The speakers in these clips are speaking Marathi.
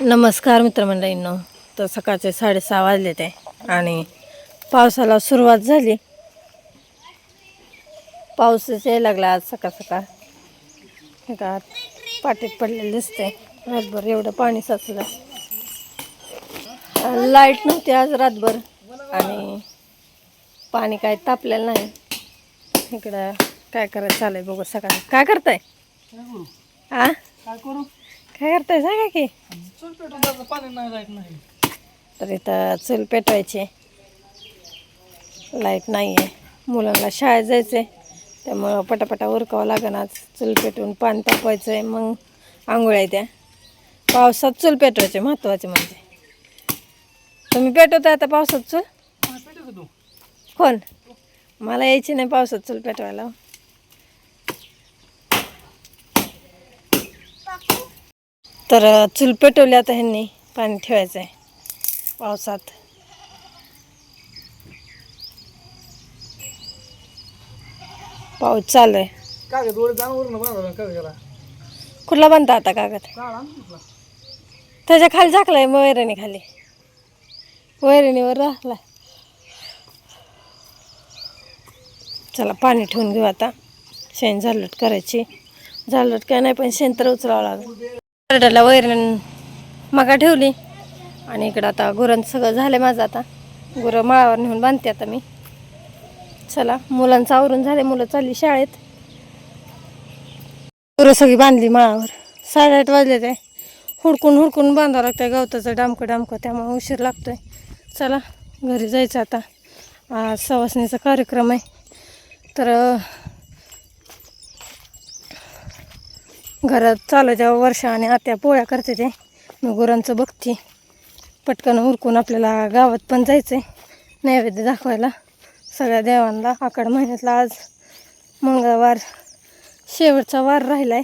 नमस्कार मित्रमंडळींनो तर सकाळचे साडेसहा वाजले ते आणि पावसाला सुरुवात झाली. पाऊसच यायला लागला आज सकाळ सकाळ. हे का पाटीत पडलेलं दिसते रातभर एवढं पाणी साचलं. लाइट नव्हती आज रातभर. आणि पाणी काय तापलेलं नाही. इकडं काय करायचं चाललंय बघू सकाळी. काय करताय? आ? काय करू? काय करताय? सांगा की. चूल पेटून पाणी नाही लाइट नाही तर इथं चूल पेटवायची. लाइट नाही आहे मुलांना शाळेत जायचं आहे त्यामुळं पटापटा उरकावं लागेल आज चूल पेटवून पाणी तापवायचं आहे मग आंघोळ्या त्या पावसात चूल पेटवायचे महत्त्वाचे म्हणजे. तुम्ही पेटवताय आता पावसात चूल? कोण? मला यायची नाही पावसात चूल पेटवायला. तर चूल पेटवली आता ह्यांनी. पाणी ठेवायचं आहे पावसात. पाऊस चालू आहे. कागद वर कुठला बांधता आता कागद? काढ त्याच्याखाली झाकलाय मग वैरणी खाली वैरणीवर राहला चला पाणी ठेवून घेऊ आता. शेण झालट करायची. झालट काय नाही पण शेण तर उचलावं लागेल. करडाला वैरण मगा ठेवली. आणि इकडं आता गुरांचं सगळं झालं माझं आता. गुरं माळावर नेऊन बांधते आता मी. चला मुलांचं आवरून झाले मुलं चालली शाळेत. गुरं सगळी बांधली माळावर. साडेआठ वाजले ते. हुडकून हुडकून बांधावं लागतंय गवताचं डामकं डामकं. त्यामुळे उशीर लागतोय. चला घरी जायचं आता. आज सवासणीचा कार्यक्रम आहे. तर अं, घरात चालायच्या वर्षा आणि आत्या पोळ्या करते ते. मी गुरांचं बघते. पटकन उरकून आपल्याला गावात पण जायचं आहे नैवेद्य दाखवायला. सगळ्या देवांना आकड महिन्यातला आज मंगळवार. शेवटचा वार राहिला आहे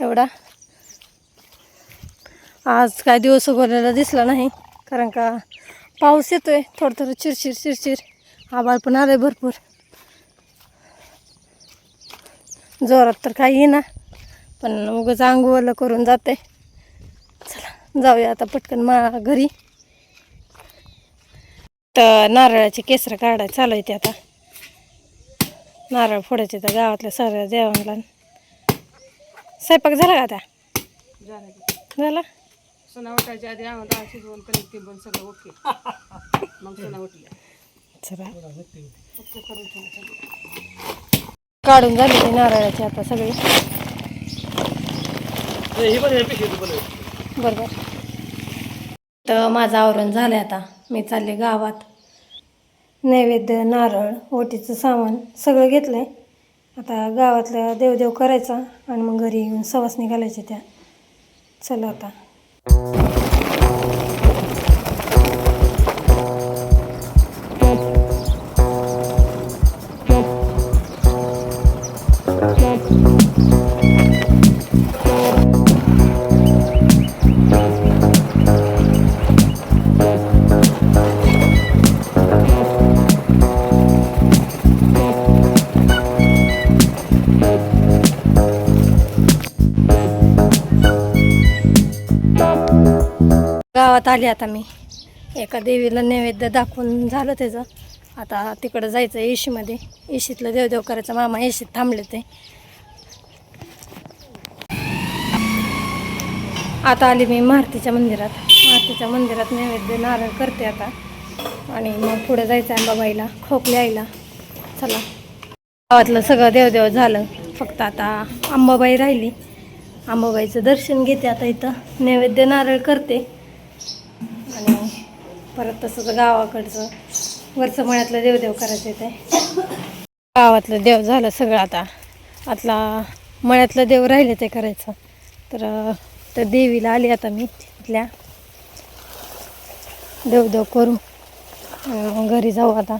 एवढा. आज काय दिवस उगवलेला दिसला नाही. कारण का पाऊस येतोय. थोडं थोडं चिरचिर चिरचिर. आभाळ पण आलंय भरपूर. जोरात तर काही येईना. पण उगंच अंगवलं करून जाते. चला जाऊया आता पटकन मा घरी. तर नारळाचे केसरं काढायला चालू आहे ते आता. नारळ फोडायचे तर गावातल्या सगळ्या देवांना. स्वयंपाक झाला का आता? झालं उठायच्या आधी आम्हाला शिजवून सगळं ओके. मग काढून झाले ते नारळाचे आता सगळे हे बरं हे पिशवी बरं बरोबर. तर माझं आवरण झालं आता. मी चालले गावात. नैवेद्य नारळ ओटीचं सामान सगळं घेतलं आहे आता गावातलं देवदेव करायचा आणि मग घरी येऊन सवास निघालायचे त्या. चला आता. आली आता मी. एका देवीला नैवेद्य दाखवून झालं त्याचं. आता तिकडं जायचं एशीमध्ये एशीतलं देवदेव करायचं. मामा एशीत थांबले ते. आता आली मी मारुतीच्या मंदिरात. मारुतीच्या मंदिरात नैवेद्य नारळ करते आता. आणि मग पुढे जायचं अंबाबाईला खोकले आईला चला. गावातलं सगळं देवदेव झालं. फक्त आता अंबाबाई राहिली. अंबाबाईचं दर्शन घेते आता इथं. नैवेद्य नारळ करते. परत तसंच गावाकडचं वरचं मळ्यातलं देवदेव करायचं ते. गावातलं देव झालं सगळं आता. आतला मळ्यातलं देव राहिले ते करायचं. तर त्या तर देवीला आली आता मी तिथल्या देवदेव करू. घरी जाऊ आता.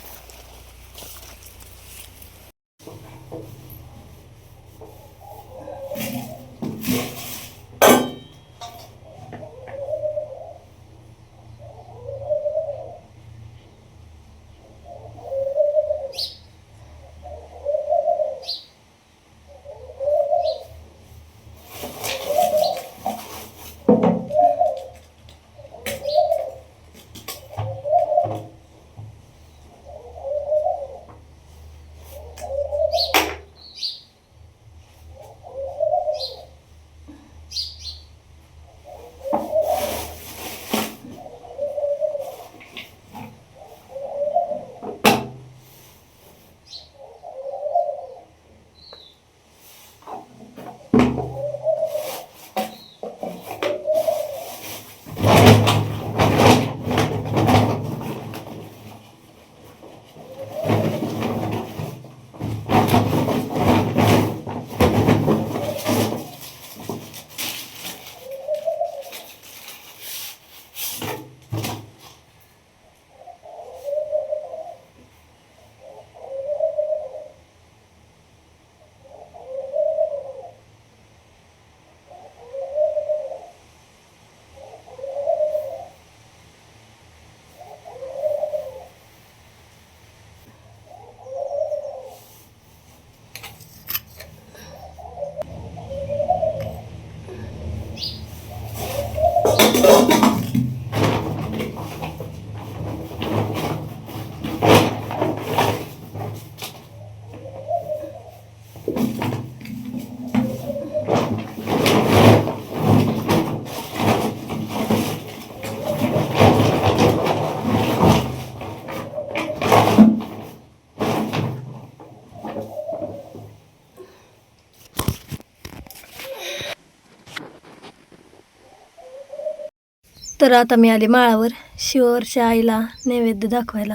तर आता मी आले माळावर शिवरच्या आईला नैवेद्य दाखवायला.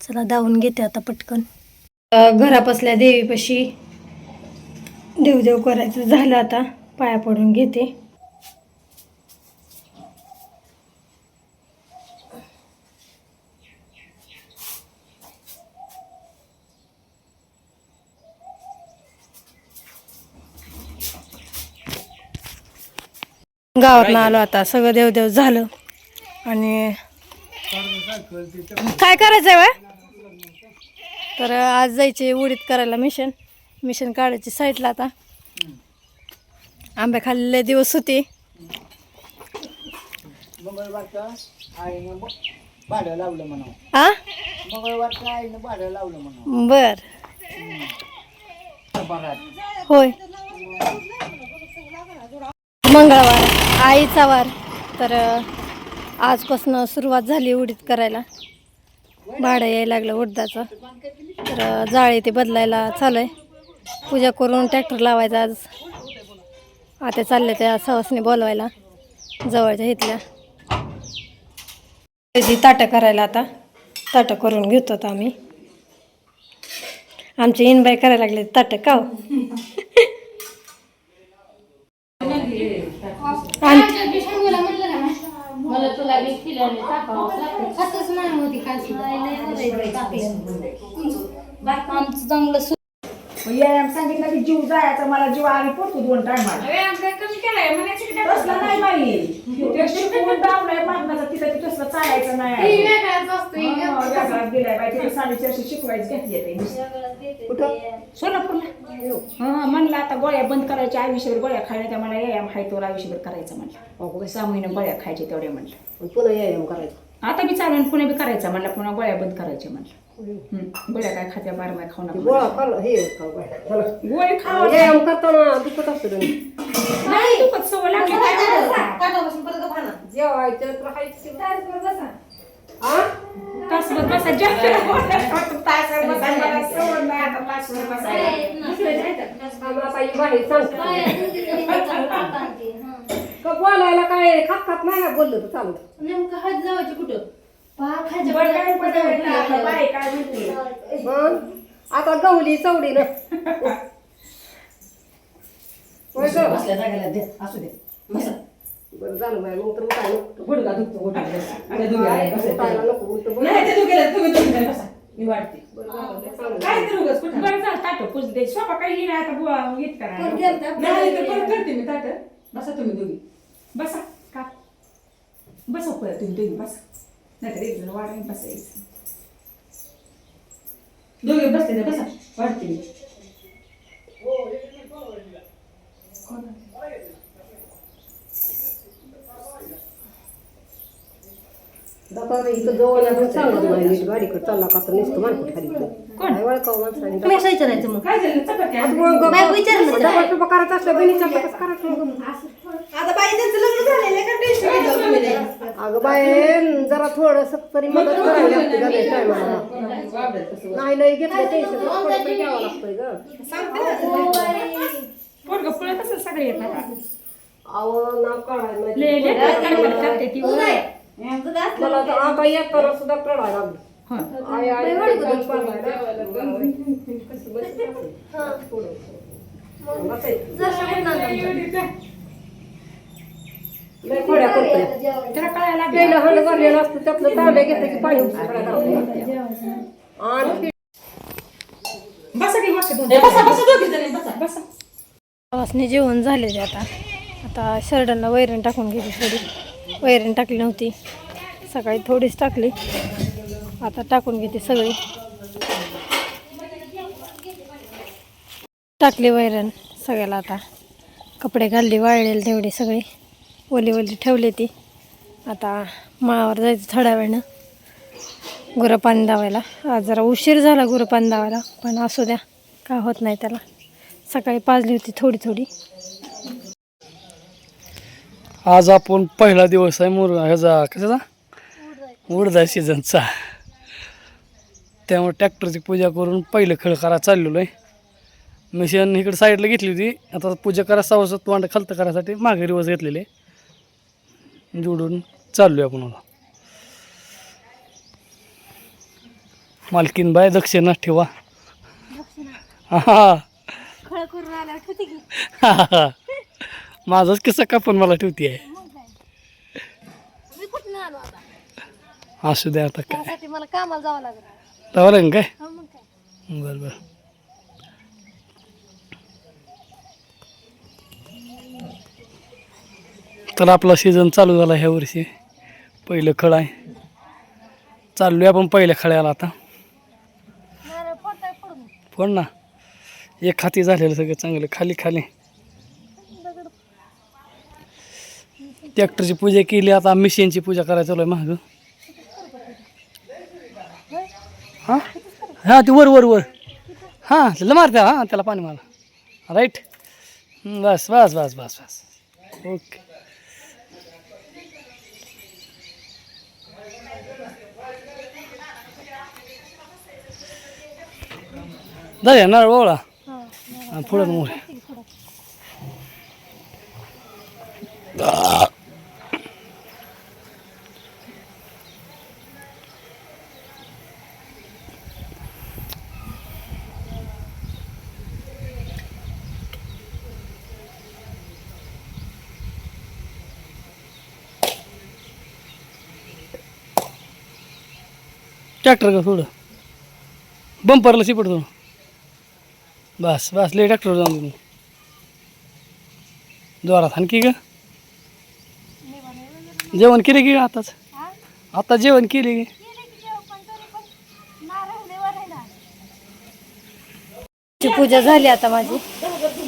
चला धावून घेते आता पटकन. घरा घरापासल्या देवीपाशी देवदेव करायचं झालं आता पाया पडून घेते. गावात आलो आता सगळं देवदेव झालं. आणि काय करायचंय वय? तर आज जायचे उडीत करायला मिशन मिशन काढायची साईडला आता. आंबे खाल्लेले दिवस होते. मंगळवारचं आईनं ब- भाडं लावलं म्हणा आ? मंगळवारचं आईनं भाडं लावलं म्हणा बर. होय. मंगळवार आईचा वार. तर आजपासून सुरुवात झाली उडीत करायला. भाडं यायला लागलं उडदाचं. तर जाळी ते बदलायला चालू आहे पूजा करून ट्रॅक्टर लावायचा आज. आता चालले त्या सवासने बोलवायला जवळच्या इथल्या. ताटं करायला आता. ताटं करून घेतो आम्ही. आमचे इनबाई करायला लागले ताटं का हो? आणि व्यायाम सांगितलं की जीव जायचा मला जीव आली पडतो दोन टायमाला तसलं नाही बाई. ते शिकवून दावलाय मागण्याचा तिथं ते तसलं चालायचं नाही हा, वेगळाच गेलाय बाई तिथे साडेचारशे शिकवायचं घेतली कुठं? सोलापूरला. हा. म्हणलं आता गोळ्या बंद करायच्या आयुष्यभर गोळ्या खायला त्या मला व्यायाम हाय तो आयुष्यभर करायचा म्हणलं. सहा महिने गोळ्या खायचे तेवढ्या म्हणलं. पुन्हा यायला करायचं. आता बी चालू पुणे बी करायचा म्हणलं पुन्हा गोळ्या बंद करायच्या म्हणलं. गोळ्या काय खात्या बार खाऊ नका गोळा खाल्ला हे खाऊ काय. चला. गोळी खावा व्यायाम करताना दुखत असतं नाही दुखत सवय लागली काय होतं? जेवायचं तर हायचं. हा? तासभर बसा. जास्त तासभर बसा. मला सवय नाही. आता तासभर बसायला. आम्हाला आता ही बाई सांगते. का बोलायला काय खात खात नाही ना बोललं तर चालत. नेमकं हात जावायचे कुठं? आता बाई काय म्हणते? मग आता गवली चवडी ना? बसल्या जागेला दे, असू दे. बसा. बरं झालं मग तर दुखतो, बसा. आणि नको. नाही, ते तुम्ही. मी. काय तर उगाच कुठं? बरं झालं, ताटं दे. स्वयंपाक काही नाही आता बुवा, नीट करा. नाही, तर परत करते मी ताटं. बसा तुम्ही दोघी बसा का बसा परत तुम्ही दोघी बसा नाहीतर वाढायला बसायचं दोघे बसते बसा वाढते रे, इथं जवळ लागून चालत नाही नीट गाडीकडे चालला का तर नुसतं मारकुट खाली. काय वळखावं माणसाने. विचारायचं मग काय झालं चपात्या आता मग गप्प- बाई विचारलं तर. डबा टुबा करायचा असलं बहिणीचा तर कसं करायचं मग? अगं बाई जरा थोडस तरी मदत करायला लागते टायमाला नाही लय घेतलं टेन्शन थोडं तरी घ्यावं लागतंय ग सगळे येतात अहो नाव काढायला नाही. ले ले गडबड करते ती मला तर आता येताना सुद्धा कळायला लागलं हं. आई आई. कसं असं. थोडं. बसायचं. लय खोड्या करतोय. त्याला कळायला लागलं. पहिलं हंड भरलेलं असतं त्यातलं तांबे घेतलं की पाणी उचलायला लागतं. आणि बसा की बसा दोघी. बसा बसा दोघी जणी बसा. बसा. वासने जेवण झालेले आता. आता शर्टांना वैरण टाकून घेतली थोडी. वैरण टाकली नव्हती. सकाळी थोडीच टाकली. आता टाकून घेते सगळी. टाकली वैरण सगळ्याला आता. कपडे घालली वाळलेले तेवढे सगळे. ओली ओली ठेवली ती. आता माळावर जायचं थोड्या वेळनं. गुरं पाणी दावायला आज जरा उशीर झाला गुरं पाणी दावायला पण असू द्या काय होत नाही त्याला. सकाळी पाजली होती थोडी थोडी. आज आपण पहिला दिवस आहे मुर ह्याचा कशाचा? उडदा सीझनचा. त्यामुळे ट्रॅक्टरची पूजा करून पहिलं खेळ करा चाललेलो आहे मशीन इकडे साईडला घेतली होती. आता पूजा करा सवसत तोंड खलत करायसाठी मागे रिवर्स घेतलेले जोडून चाललोय आपण आता. मालकीन बाय दक्षिणा ठेवा. हा की? माझाच किस्सा का पण मला ठेवती आहे? असू द्या आता काय. मला कामाला जावं लागलं. बरं काय? हा काय? बरं बरं. तर आपला सीझन चालू झाला ह्या वर्षी. पहिलं खळ आहे. चाललो आपण पहिल्या खळ्याला आता. नारळ पण ना. एक हाती झालेलं सगळं चांगलं. खाली खाली. ट्रॅक्टरची पूजा केली. आता मिशीनची पूजा करायला चालू आहे महाग हां? हां ते वर वर वर. हां त्याला त्या हां त्याला पाणी मारा. राईट बस बस बस बस बस. ओके झाले नारळ ओळा पुढं मोर ट्रॅक्टर का थोडं बंपरला शिपट थोडं बस बस लय ट्रॅक्टर जाऊन तुम्ही जोरात आणखी का जेवण केले की आताच? आता जेवण केले की? ची पूजा झाली आता माझी.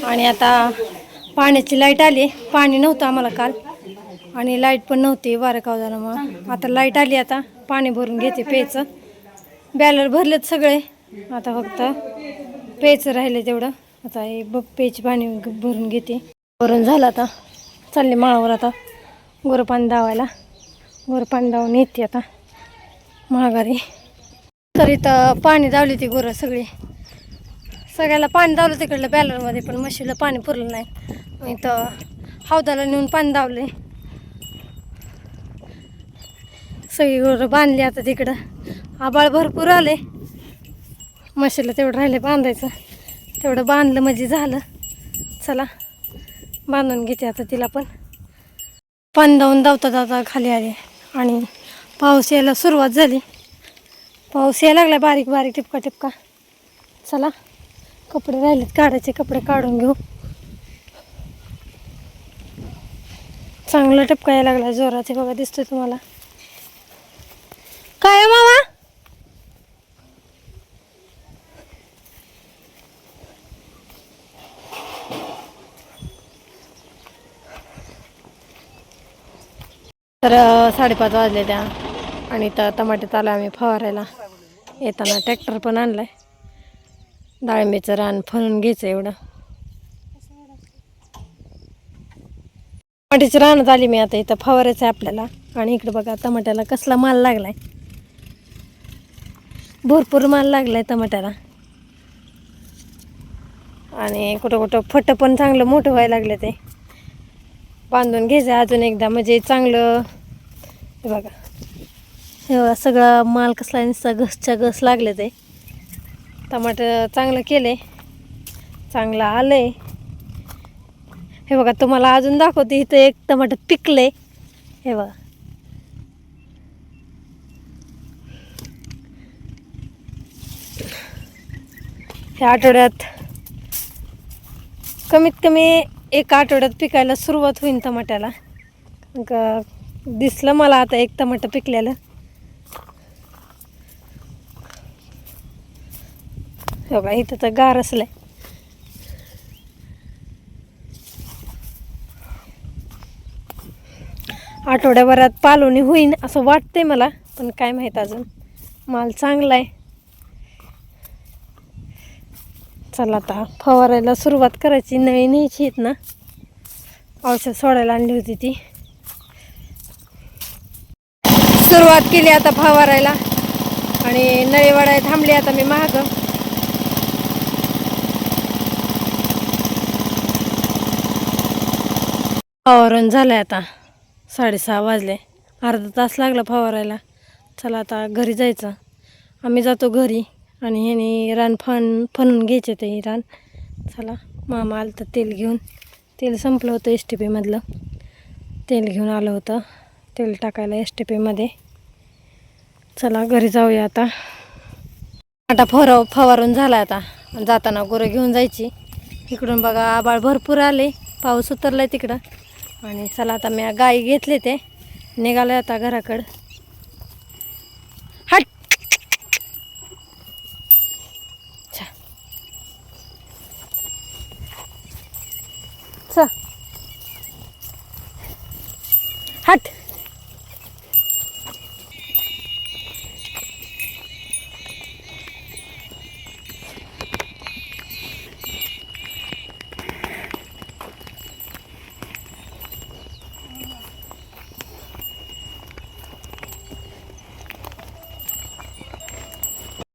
आणि आता पाण्याची लाइट आली. पाणी नव्हतं आम्हाला काल. आणि लाइट पण नव्हती वारं कावदानामुळं. आता लाइट आली आता. पाणी भरून घेते प्यायचं. बॅलर भरलेत सगळे. आता फक्त पेच राहिलं तेवढं. आता हे बघ पेच पाणी भरून घेते. भरून झालं आता. चालले माळावर आता. गोरं पाणी दावायला गोरं पाणी दावून येते आता. महागारी तर इथं पाणी दावली ती गोरं सगळी. सगळ्याला पाणी दावलं तिकडलं बॅलरमध्ये पण म्हशीला पाणी पुरलं नाही. इथं हौदाला नेऊन पाणी दावले सगळी गोरं बांधली आता तिकडं. आबाळ भरपूर आले म्हशीला तेवढं राहिले बांधायचं. तेवढं बांधलं म्हणजे झालं. चला बांधून घेते आता तिला पण. पाणी धावून धावता धावता खाली आले. आणि पाऊस यायला सुरुवात झाली. पाऊस यायला लागला बारीक बारीक टिपका टिपका चला कपडे राहिलेत काढायचे कपडे काढून घेऊ. चांगला टपका यायला लागला जोराचे बघा दिसतोय तुम्हाला. काय आहे मामा? तर साडेपाच वाजले त्या. आणि तर टमाट्यात आला आम्ही फवारायला. येताना ट्रॅक्टर पण आणलाय. डाळिंबीचं रान फळून घ्यायचं एवढं. टमाट्याची रानात आली मी आता इथं फवारायचं आहे आपल्याला. आणि इकडे बघा टमाट्याला कसला माल लागलाय. भरपूर माल लागलाय टमाट्याला. आणि कुठं कुठं फट पण चांगलं मोठं व्हायला लागले ते. बांधून घ्यायचं अजून एकदा. म्हणजे चांगलं हे बघा. हे बघा सगळा माल कसला नुसता घसच्या घस लागले ते. टमाटर चांगलं केले चांगलं आलंय. हे बघा तुम्हाला अजून दाखवते इथं एक टमाटर पिकलंय. हे बघा. ह्या आठवड्यात कमीत कमी एक आठवड्यात पिकायला सुरुवात होईल टमाट्याला. दिसलं मला आता एक टमाटं पिकलेलं. हे बघा इथं तर गार असलंय. आठवड्याभरात पालोनी होईन असं वाटतंय मला पण काय माहीत अजून. माल चांगला आहे चला आता फवारायला सुरुवात करायची. नळी न्यायची आहेत ना. औषध सोडायला आणली होती ती. सुरुवात केली आता फवारायला. आणि नळी थांबली आता मी महाग फवारून झालंय आता. साडेसहा वाजले. अर्धा तास लागला फवारायला. चला आता घरी जायचं. आम्ही जातो घरी. आणि ह्याने रान फन फनून घ्यायचे ते रान. चला मामा आलं तर तेल घेऊन. तेल संपलं होतं एस टी पीमधलं तेल घेऊन आलं होतं. तेल टाकायला एस टी पीमध्ये चला घरी जाऊया आता. आता फवार फवारून झाला आता. जाताना गुरं घेऊन जायची. इकडून बघा आबाळ भरपूर आले. पाऊस उतरलाय तिकडं. आणि चला आता मी गाई घेतले ते. निघालं आता घराकडं.